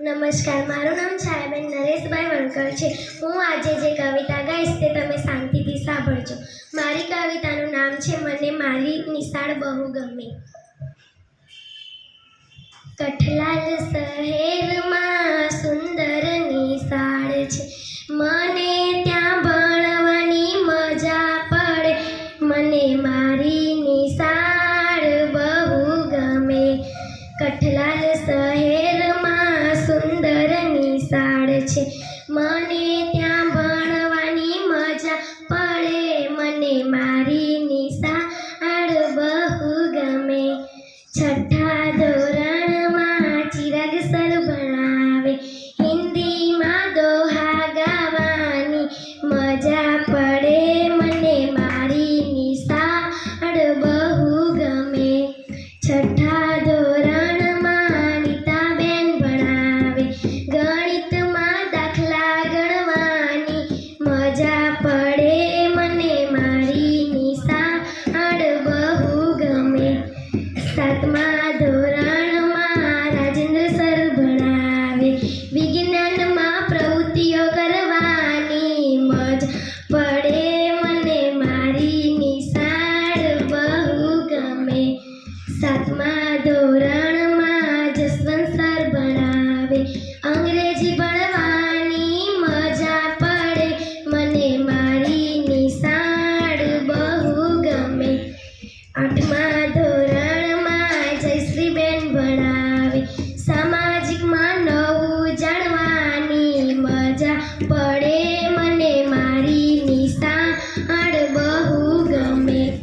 નમસ્કાર, મારું નામ છાયાબેન નરેશભાઈ વણકર છે. હું આજે જે કવિતા ગાઈશ તે તમે શાંતિથી સાંભળજો. મારી કવિતાનું નામ છે, મને મારી નિશાળ બહુ ગમે. કઠલાલ શહેરમાં સુંદર નિશાળ છે. મને ત્યાં ભણવાની મજા પડે. મને નિશાળ મજા પડે મને મારી નિશાળ બહુ ગમે.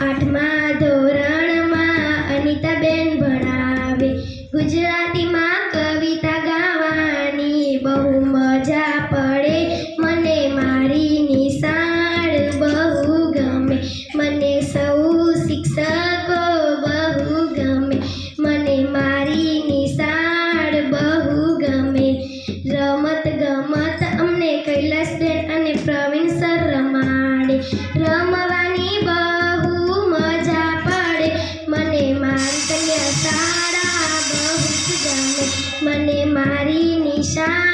આઠમા ધોરણમાં અનિતાબેન ભણાવે. ગુજરાતીમાં કવિતા ગાવાની બહુ મજા પડે રમત ગમત અમને કૈલાસબેન અને પ્રવીણ સર રમાડે. રમવાની બહુ મજા પડે. મને મારી કન્યા શાળા બહુ જ ગમે. મને મારી નિશાળ